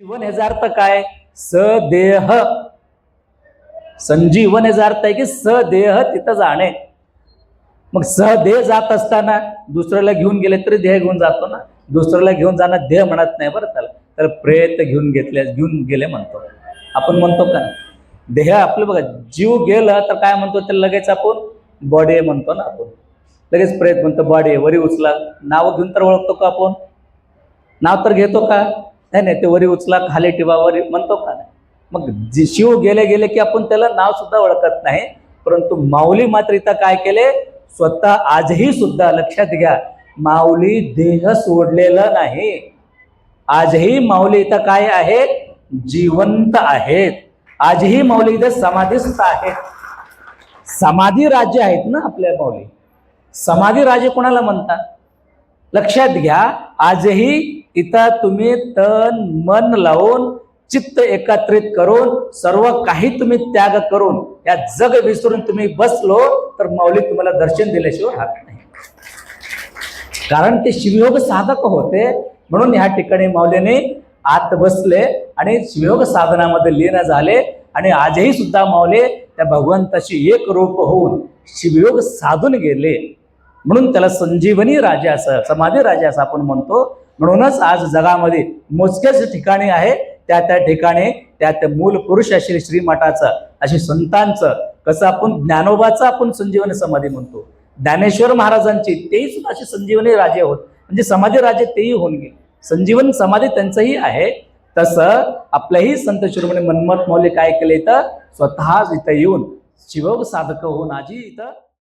जीवन याचा अर्थ काय? सदेह. संजीवन याचा अर्थ आहे की सदेह तिथं जाणे. मग सहदेह जात असताना दुसऱ्याला घेऊन गेले तरी देह घेऊन जातो ना. दुसऱ्याला घेऊन जाणं देह म्हणत नाही बरं त्याला. तर प्रेत घेऊन घेतले घेऊन गेले म्हणतो. आपण म्हणतो का देह आपलं बघा जीव गेलं तर काय म्हणतो त्याला? लगेच आपण बॉडी म्हणतो ना आपण. लगेच प्रेत म्हणतो बॉडी वरी उचला. नाव घेऊन तर ओळखतो का आपण? नाव तर घेतो का? नाही नाही ते वरी उचला खाली ठेवा वरी म्हणतो का नाही? मग जे शिव गेले गेले की आपण त्याला नाव सुद्धा ओळखत नाही परंतु माऊली मात्र इथं काय केले? स्वतः आजही सुद्धा लक्षात घ्या माऊली देह सोडलेला नाही. आजही माऊली इथं काय आहेत जिवंत आहेत. आजही माऊली इथं समाधीस्थ आहेत. समाधी राज्य आहेत ना आपल्या माऊली? समाधी राजे कोणाला म्हणतात? लक्षात घ्या आजही इथं तुम्ही तन मन लावून चित्त एकत्रित करून सर्व काही तुम्ही त्याग करून या जग विसरून तुम्ही बसलो तर माऊली तुम्हाला दर्शन दिल्याशिवाय राहत नाही. कारण ते शिवयोग साधक होते. म्हणून ह्या ठिकाणी माऊलीने आत बसले आणि शिवयोग साधनामध्ये लीन झाले. आणि आजही सुद्धा माऊले त्या भगवंताशी एक रूप होऊन शिवयोग साधून गेले. म्हणून त्याला संजीवनी राजा असं समाधी राजा असं आपण म्हणतो. म्हणूनच आज जगामध्ये मोजकेच ठिकाणी आहे. त्या त्या ठिकाणी त्या त्या मूल पुरुष असेल श्रीमठाचं अशी संतांचं कसं आपण ज्ञानोबाचं आपण संजीवनी समाधी म्हणतो. ज्ञानेश्वर महाराजांची तेही सुद्धा असे संजीवनी राजे होत. म्हणजे समाधी राजे तेही होऊन गेले. संजीवन समाधी त्यांचंही आहे. तसं आपल्याही संत शिरोमणी मनमत मौली काय केले तर स्वतःच इथं येऊन शिवयोग साधक होऊन आजी इथं